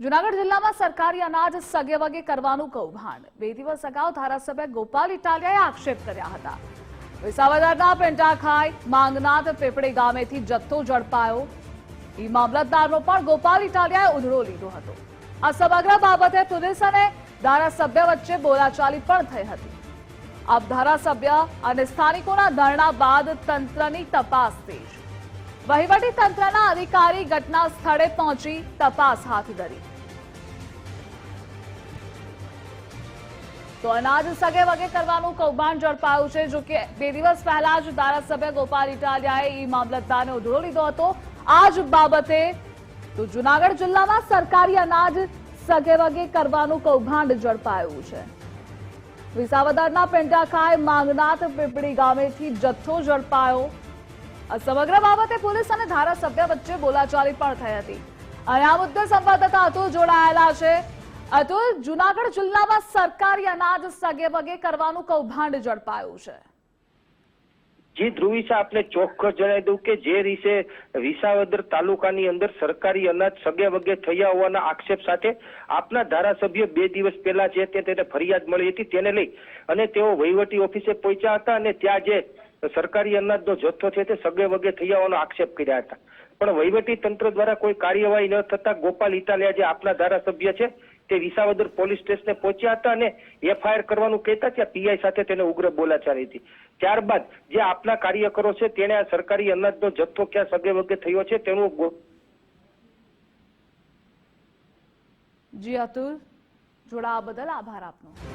જુનાગઢ જિલ્લામાં સરકારી અનાજ સગે વગે કરવાનું કૌભાંડ. બે દિવસ અગાઉ ધારાસભ્ય ગોપાલ ઇટાલિયાએ આક્ષેપ કર્યા હતા. વિસાવદરના પેંટાખાઈ માંગનાથ પેપડે ગામેથી જથ્થો ઝડપાયો. ઈ મામલતદારનો પણ ગોપાલ ઇટાલિયાએ ઉધડો લીધો હતો. આ સમગ્ર બાબતે પોલીસ અને ધારાસભ્ય વચ્ચે બોલાચાલી પણ થઈ હતી. આપ ધારાસભ્ય અને સ્થાનિકોના ધરણા બાદ તંત્રની તપાસ તેજ. વહીવટી તંત્રના અધિકારી ઘટના સ્થળે પહોંચી તપાસ હાથ ધરી. તો અનાજ સગે વગે કરવાનું કૌભાંડ ઝડપાયું છે જો કે બે દિવસ પહેલા જ ધારાસભ્ય ગોપાલ ઇટાલિયાએ ઈ મામલતદારને ઉધડો લીધો હતો. આ જ બાબતે તો જુનાગઢ જિલ્લામાં સરકારી અનાજ સગે વગે કરવાનું કૌભાંડ ઝડપાયું છે. વિસાવદરના પેંટાખાય માંગનાથ પીપળી ગામેથી જથ્થો ઝડપાયો આ સમગ્ર બાબતે પોલીસ અને ધારાસભ્ય વચ્ચે બોલાચાલી પણ થઈ હતી. અને આ મુદ્દે સંવાદદાતા અતુલ જોડાયેલા છે. અતુલ, જુનાગઢ જિલ્લામાં સરકારી અનાજ સગે વગે કરવાનું કૌભાંડ ઝડપાયું છે. જી ધ્રુવિશા આપણે ચોખ્ખસ જણાવી દઉં કે જે રીતે વિસાવદર તાલુકાની અંદર સરકારી અનાજ સગે વગે થયા હોવાના આક્ષેપ સાથે આપના ધારાસભ્ય બે દિવસ પહેલા જે તેને ફરિયાદ મળી હતી, તેને લઈ અને તેઓ વહીવટી ઓફિસે પહોંચ્યા હતા અને ત્યાં જે સરકારી અનાજનો જથ્થો છે તે સગે વગે થઈ હોવાનો આક્ષેપ કર્યા હતા. પણ વહીવટી તંત્ર દ્વારા કોઈ કાર્યવાહી ન થતા ગોપાલ ઇટાલિયા જે આપના ધારાસભ્ય છે, તે વિસાવદર પોલીસ સ્ટેશને પહોંચ્યા હતા અને એફઆઈઆર કરવાનું કહેતા ત્યાં પીઆઈ સાથે તેને ઉગ્ર બોલાચાલી હતી. ત્યારબાદ જે આપના કાર્યકરો છે, તેણે આ સરકારી અનાજનો જથ્થો ક્યાં સગે વગે થયો છે તેનું જી અતુલ, જોડાવા બદલ આભાર આપનો.